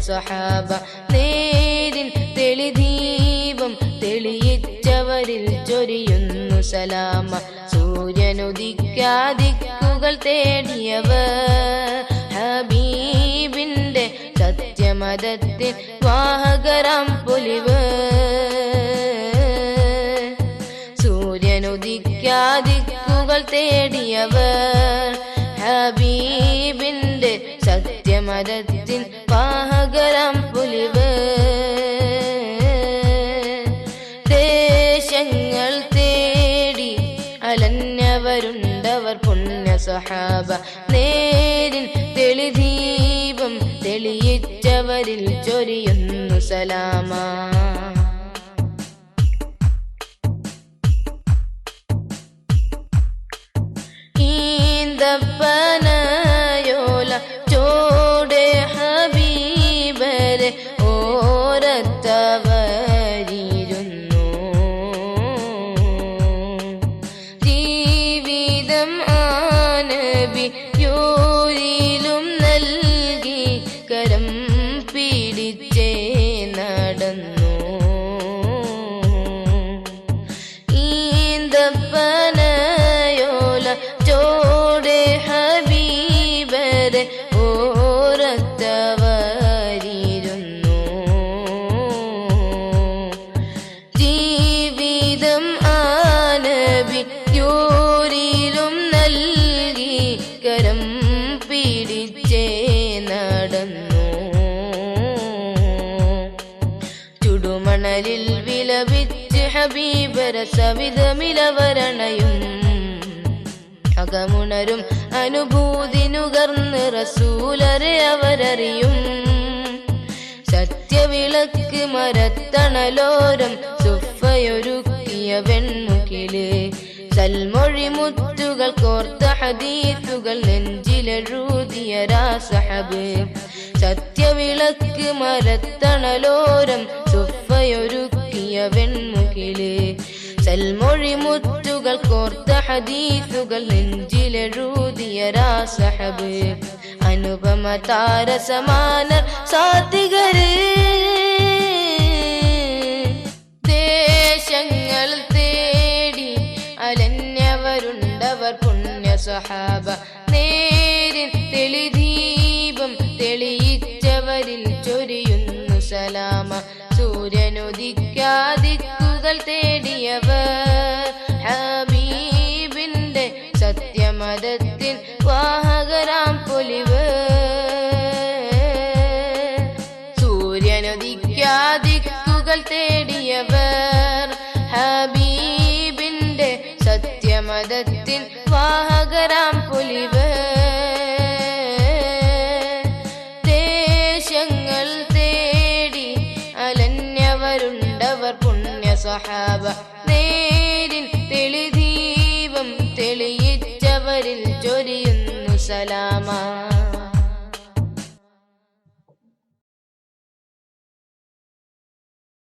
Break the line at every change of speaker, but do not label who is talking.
സഹാബ നേരിൽ തെളിദീപം തെളിയിച്ചവരിൽ ചൊരിയുന്നു സലാമ. സൂര്യനുദിക്കാതിക്കുകൾ തേടിയവർ ഹബീബിന്റെ സത്യമതത്തിൽ വാഹകരാം പൊലിവ്. സൂര്യനുദിക്കാതിക്കുകൾ തേടിയവർ ഹബീബിന്റെ സത്യമതത്തിൻ വാഹകരാം പുലിവ്. ദേശങ്ങൾ തേടി അലഞ്ഞവരുണ്ടവർ പുണ്യ സഹാബ നേരിൻ തെളിദീപം തെളിയിച്ചവരിൽ ചൊരിയുന്നു സലാമ. ഈന്തപ്പനയോല വിലപിച്ച് ഹബീബര സവിധമിലവരണയും അകമുണരും അനുഭൂതി നുകർന്ന് റസൂലരെ അവരറിയും. സത്യവിളക്ക് മരത്തണലോരം സുഫയൊരുക്കിയ വെൺമുകിൽ സൽമൊഴി മുത്തുകൾ കോർത്ത ഹദീസുകൾ നെഞ്ചിലെഴുതിയ രാസഹബ്. സത്യവിളക്ക് മരത്തണലോരം സുഫയൊരുക്കിയ വെൺമുകിൽ. സൽമൊഴി മുത്തുകൾ കോർത്ത ഹദീസുകൾ നെഞ്ചിലെഴുതിയ രാസഹബ് അനുപമ താരസമാന സാത്വികര് ദേശങ്ങൾ തേടി അലഞ്ഞവരുണ്ടവർ പുണ്യ സഹാബ. നേരിൻ സൂര്യനുദിക്കാദിക്കുകൾ തേടിയവർ. ഹബീബിന്റെ സത്യമതത്തിൻ വാഹകരാം പൊലിവ് സൂര്യനുദിക്കാദിക്കുകൾ തേടിയവർ. ഹബീബിന്റെ സത്യമതത്തിൻ വാഹകരാം പൊലിവ് സഹാബ നേരിൽ തെളിദീപം തെളിയിച്ചവരിൽ ചൊരിയുന്നു സലാമ.